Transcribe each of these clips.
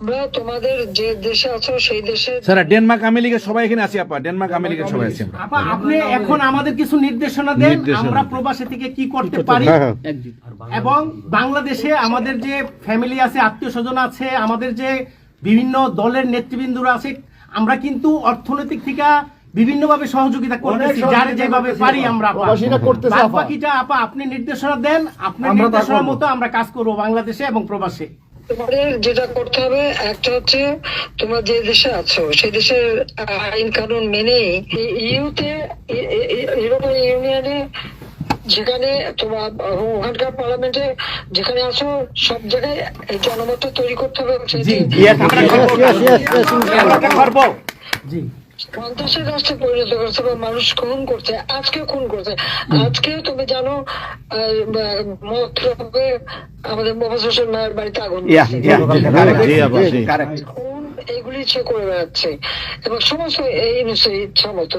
আমরা তোমাদের যে দেশে আছো সেই দেশে স্যার ডেনমার্ক আমেরিকা সবাই এখানে আছি আপা। ডেনমার্ক আমেরিকা সবাই আছি আপা আপনি এখন আমাদের কিছু নির্দেশনা দেন আমরা দেন। থেকে কি করতে পারি। হ্যাঁ, এবং বাংলাদেশে আমাদের যে ফ্যামিলি আছে আত্মীয় স্বজন আছে আমাদের যে বিভিন্ন দলের নেতৃবৃন্দরা আছে আমরা কিন্তু অর্থনৈতিক থেকে বিভিন্নভাবে সহযোগিতা করতেছি যার যেভাবে পারি আমরা। বাকিটা আপা আপনি নির্দেশনা দেন আপনার নির্দেশনা মতো আমরা কাজ করব বাংলাদেশে এবং প্রবাসে। তোমাদের যেটা করতে হবে একটা হচ্ছে তোমরা যে দেশে আছো সেই দেশের আইন কানুন মেনে ইউতে ইউরোপিয়ান ইউনিয়নে যেখানে তোমার ওখানকার পার্লামেন্টে যেখানে আছো সব জায়গায় এই জনমত তৈরি করতে হবে জি আমরা করব জি সন্ত্রাসের রাষ্ট্রে পরিণত করছে বা মানুষ খুন করছে আজকে খুন করছে। আজকে তুমি জানো আহ, মত হবে আমাদের মোহাম্মদ হোসেন মায়ের বাড়িতে আগুন এগুলি সে করে বেড়াচ্ছে। এবং সমস্ত এই নিশ্চয়ই ইচ্ছা মতো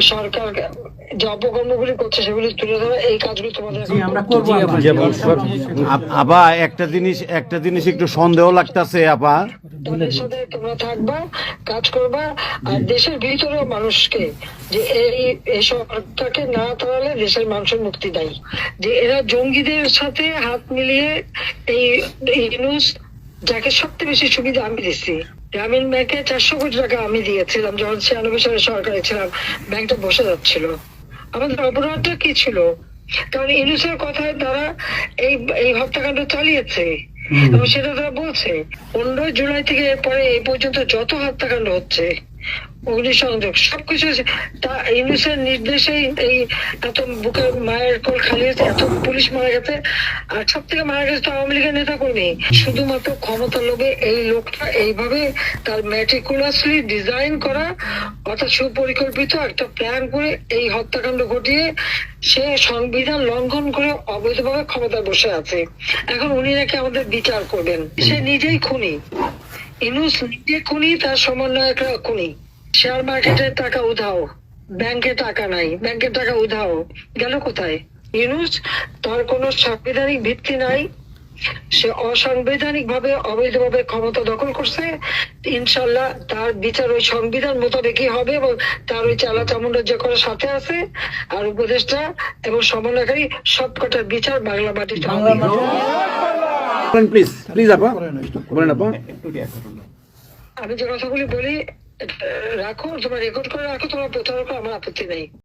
সরকার যে অপকর্মগুলি করছে সেগুলি তুলে ধরা এই কাজগুলি তোমাদের আমরা করতে আপা। জি, আপা, আপ- আপা একটা জিনিস একটা জিনিস একটু সন্দেহ লাগতাছে আপা। তাদের সাথে তোমরা থাকবা কাজ করবা আর দেশের ভিতরে মানুষকে যে এই এই সরকারকে না তাড়ালে দেশের মানুষের মুক্তি দেয়। যে এরা জঙ্গিদের সাথে হাত মিলিয়ে এই যাকে সবচেয়ে বেশি সুবিধা আমি দিচ্ছি। গ্রামীণ ব্যাংকে চারশো কোটি টাকা আমি দিয়েছিলাম যখন ছিয়ানব্বই সালে সরকারে ছিলাম ব্যাংকটা বসে যাচ্ছিল। আমাদের অপরাধটা কি ছিল? কারণ ইউনুসের কথায় তারা এই এই হত্যাকাণ্ড চালিয়েছে এবং সেটা তারা বলছে। পনেরোই জুলাই থেকে এরপরে এই পর্যন্ত যত হত্যাকাণ্ড হচ্ছে অগ্নিসংযোগ সবকিছু তা ইউনুসের নির্দেশেই এই এত বুকের মায়ের কোল খালি হয়েছে এত পুলিশ মারা গেছে। আর সব থেকে মারা গেছে তো আওয়ামী লীগের নেতা কর্মী শুধুমাত্র ক্ষমতা লোভে এই লোকটা এইভাবে তার ম্যাটিকুলাসলি ডিজাইন করা অর্থাৎ সুপরিকল্পিত একটা প্ল্যান করে এই হত্যাকাণ্ড ঘটিয়ে সে সংবিধান লঙ্ঘন করে অবৈধভাবে ক্ষমতায় বসে আছে। এখন উনি নাকি আমাদের বিচার করবেন। সে নিজেই খুনি। ইনুস নিজে খুনি তার সমন্বয়করা খুনি। শেয়ার মার্কেটে টাকা উধাও। ব্যাংকে টাকা নাই। ব্যাংকের টাকা উধাও। গেল কোথায়? ইনুস তার কোনো সাংবিধানিক ভিত্তি নাই। সে অসাংবিধানিক ভাবে অবৈধভাবে ক্ষমতা দখল করছে। ইনশাল্লাহ তার বিচার ওই সংবিধান মোতাবেকই হবে এবং তার ওই চালা চামুন্ডা যে করে সাথে আছে আর উপদেষ্টা এবং সমন্বয়কারী সবকটার বিচার বাংলা মাটিতে হবে প্লিজ প্লিজ আপা। বলেন আপা। আমি যে কথাগুলি বলি রাখো তোমার রেকর্ড করে রাখো তোমার প্রচার করো আমার আপত্তি নেই।